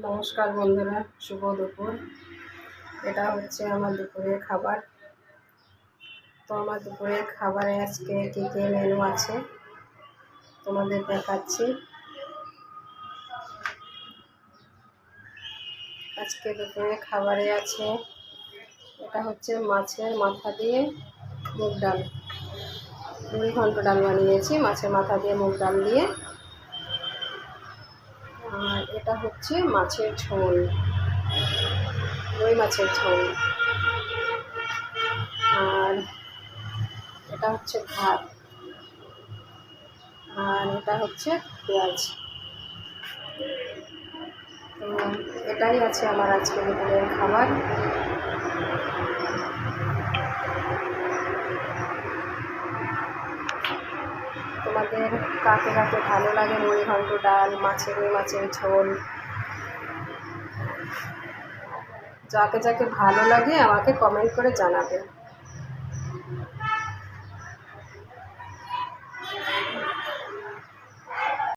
নমস্কার বন্ধুরা, শুভ দুপুর। এটা হচ্ছে আমার দুপুরের খাবার। তো আমার দুপুরের খাবারে আজকে কী কী মেনু আছে, তোমাদের দেখাচ্ছি। আজকে দুপুরে খাবারে আছে, এটা হচ্ছে মাছের মাথা দিয়ে মুগ ডাল। মুড়ি ঘন্ট ডাল বানিয়েছি, মাছের মাথা দিয়ে মুগ ডাল দিয়ে। আর এটা হচ্ছে মাছের ঝোল। রুই মাছের ঝোল। আর এটা হচ্ছে ভাত। আর এটা হচ্ছে পেঁয়াজ। তো এটাই আছে আমার আজকে দুপুরের খাবার। তোমাদের কাকে কাকে ভালো লাগে? মুড়ি ঘন্ট, ডাল মাছের রুই মাছের ঝোল। যাকে যাকে ভালো লাগে, আমাকে কমেন্ট করে জানাবে।